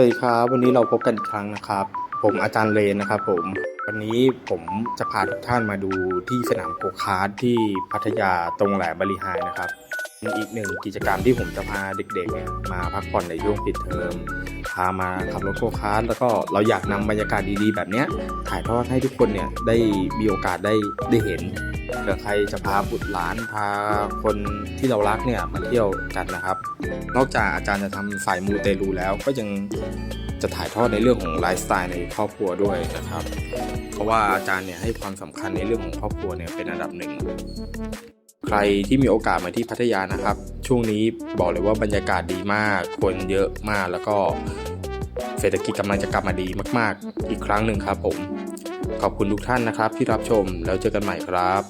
สวัสดีครับวันนี้เราพบกันอีกครั้งนะครับ ผมอาจารย์เลนนะครับผมวันนี้ผมจะพาทุกท่านมาดูที่สนามโกคาร์ทที่พัทยาตรงแหลมบริหายนะครับอีกหนึ่งกิจกรรมที่ผมจะพาเด็กๆเนี่ยมาพักผ่อนในช่วงปิดเทอมามาขับรถโกคาร์ทแล้วก็เราอยากนำบรรยากาศดีๆ แบบเนี้ยถ่ายทอดให้ทุกคนเนี่ยได้มีโอกาสได้ได้เห็นเผื่อใครจะพาบุตรหลานพาคนที่เรารักเนี่ยมาเที่ยวกันนะครับ นอกจากอาจารย์จะทำสายมูเตลูแล้วก็ยังจะถ่ายทอดในเรื่องของไลฟ์สไตล์ในครอบครัวด้วยนะครับ เพราะว่าอาจารย์เนี่ยให้ความสำคัญในเรื่องของครอบครัวเนี่ยเป็นอันดับหนึ่งใครที่มีโอกาสมาที่พัทยานะครับ ช่วงนี้บอกเลยว่าบรรยากาศดีมาก คนเยอะมากแล้วก็ เศรษฐกิจกำลังจะกลับมาดีมาก ๆ อีกครั้งหนึ่งครับผม ขอบคุณทุกท่านนะครับที่รับชมแล้วเจอกันใหม่ครับ